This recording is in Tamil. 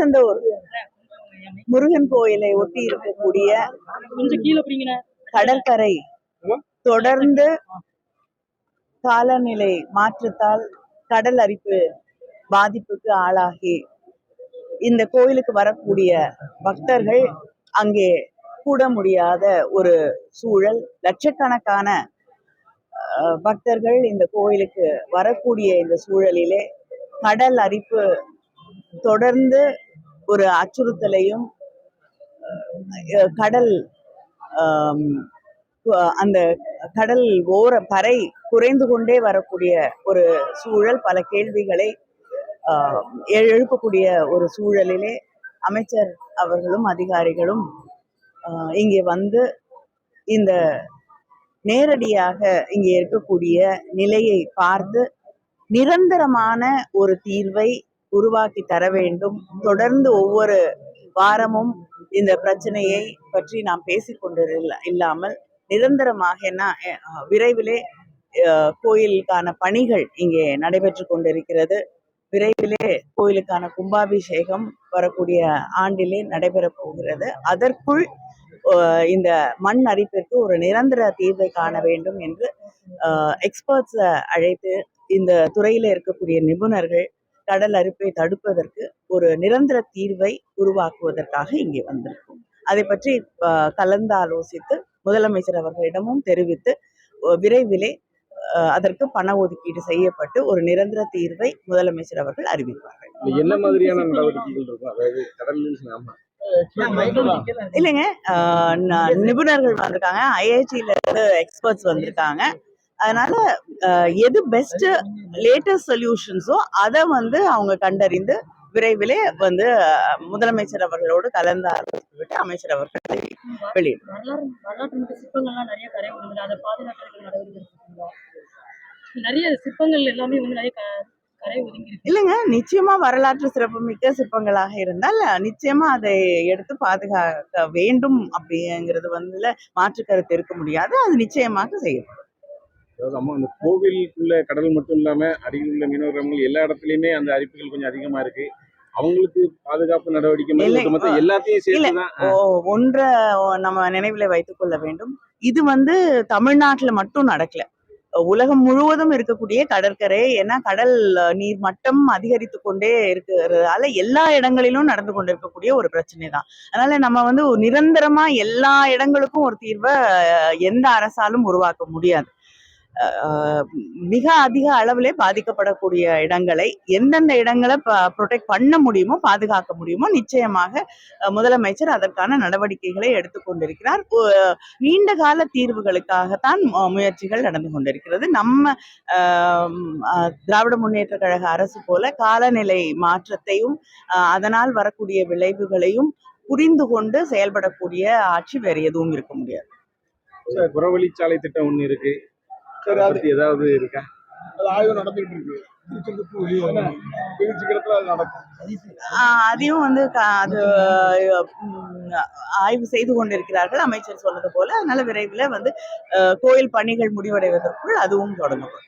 திருச்செந்தூர் முருகன் கோயிலை ஒட்டி இருக்கக்கூடிய கடற்கரை தொடர்ந்து காலநிலை மாற்றத்தால் கடல் அரிப்பு பாதிப்புக்கு ஆளாகி இந்த கோயிலுக்கு வரக்கூடிய பக்தர்கள் அங்கே கூட முடியாத ஒரு சூழல். லட்சக்கணக்கான பக்தர்கள் இந்த கோயிலுக்கு வரக்கூடிய இந்த சூழலிலே கடல் அரிப்பு தொடர்ந்து ஒரு அச்சுறுத்தலையும் கடல் அந்த கடல் ஓர பறை குறைந்து கொண்டே வரக்கூடிய ஒரு சூழல் பல கேள்விகளை ஆஹ், எழுப்பக்கூடிய ஒரு சூழலிலே அமைச்சர் அவர்களும் அதிகாரிகளும் இங்கே வந்து இந்த நேரடியாக இங்கே இருக்கக்கூடிய நிலையை பார்த்து நிரந்தரமான ஒரு தீர்வை உருவாக்கி தர வேண்டும். தொடர்ந்து ஒவ்வொரு வாரமும் இந்த பிரச்சனையை பற்றி நாம் பேசிக்கொண்டு இல்லாமல் நிரந்தரமாக என்ன விரைவிலே கோயிலுக்கான பணிகள் இங்கே நடைபெற்று கொண்டிருக்கிறது. விரைவிலே கோயிலுக்கான கும்பாபிஷேகம் வரக்கூடிய ஆண்டிலே நடைபெறப் போகிறது. அதற்குள் இந்த மண் அரிப்பிற்கு ஒரு நிரந்தர தீர்வை காண வேண்டும் என்று எக்ஸ்பர்ட்ஸை அழைத்து இந்த துறையில் இருக்கக்கூடிய நிபுணர்கள் கடல் அரிப்பை தடுப்பதற்கு ஒரு நிரந்தர தீர்வை உருவாக்குவதற்காக இங்கே வந்திருக்கோம். அதை பற்றி கலந்து ஆலோசித்து முதலமைச்சர் அவர்களிடமும் தெரிவித்து விரைவிலே அதற்கு பண ஒதுக்கீடு செய்யப்பட்டு ஒரு நிரந்தர தீர்வை முதலமைச்சர் அவர்கள் அறிவிப்பார்கள். என்ன மாதிரியான நடவடிக்கைகள் இல்லைங்க நிபுணர்கள் வந்திருக்காங்க. ஐஐடியில இருந்து எக்ஸ்பர்ட்ஸ் வந்திருக்காங்க. அதனால எது பெஸ்ட் லேட்டஸ்ட் சொல்யூஷன்ஸோ அதை வந்து அவங்க கண்டறிந்து விரைவிலே வந்து முதலமைச்சர் அவர்களோடு கலந்து ஆலோசித்துவிட்டு அமைச்சர் அவர்கள் வெளியிடும். இல்லைங்க நிச்சயமா வரலாற்று சிறப்புமிக்க சிற்பங்களாக இருந்தால் நிச்சயமா அதை எடுத்து பாதுகாக்க வேண்டும் அப்படிங்கிறது வந்து மாற்று கருத்து இருக்க முடியாது. அது நிச்சயமாக செய்யும். அதாவது அம்மா அந்த கோவிலுக்குள்ள கடல் மட்டும் இல்லாம அருகில் உள்ள மீனவர்கள் எல்லா இடத்துலயுமே அந்த அரிப்புகள் கொஞ்சம் அதிகமா இருக்கு. அவங்களுக்கு பாதுகாப்பு நடவடிக்கை எல்லாத்தையும் ஒன்றை நம்ம நினைவில் வைத்துக் கொள்ள வேண்டும். இது வந்து தமிழ்நாட்டுல மட்டும் நடக்கல. உலகம் முழுவதும் இருக்கக்கூடிய கடற்கரை ஏன்னா கடல் நீர் மட்டம் அதிகரித்து கொண்டே இருக்கிறதால எல்லா இடங்களிலும் நடந்து கொண்டிருக்கக்கூடிய ஒரு பிரச்சனை தான். அதனால நம்ம வந்து நிரந்தரமா எல்லா இடங்களுக்கும் ஒரு தீர்வை எந்த அரசாலும் உருவாக்க முடியாது. மிக அதிக அளவிலே பாதிக்கப்படக்கூடிய இடங்களை எந்தெந்த இடங்களை ப்ரொடெக்ட் பண்ண முடியுமோ பாதுகாக்க முடியுமோ நிச்சயமாக முதலமைச்சர் அதற்கான நடவடிக்கைகளை எடுத்துக்கொண்டிருக்கிறார் நீண்ட கால தீர்வுகளுக்காகத்தான் முயற்சிகள் நடந்து கொண்டிருக்கிறது. நம்ம அஹ், திராவிட முன்னேற்ற கழக அரசு போல காலநிலை மாற்றத்தையும் அதனால் வரக்கூடிய விளைவுகளையும் புரிந்து கொண்டு செயல்படக்கூடிய ஆட்சி வேறு எதுவும் இருக்க முடியாது. புறவழிச்சாலை திட்டம் ஒண்ணு இருக்கு. சரி அதை ஏதாவது இருக்கா? அது ஆய்வு நடந்துகிட்டு இருக்கு. அதையும் வந்து அது ஆய்வு செய்து கொண்டிருக்கிறார்கள். அமைச்சர் சொன்னது போல அதனால விரைவில் வந்து கோயில் பணிகள் முடிவடைவதற்குள் அதுவும் தொடங்கப்படும்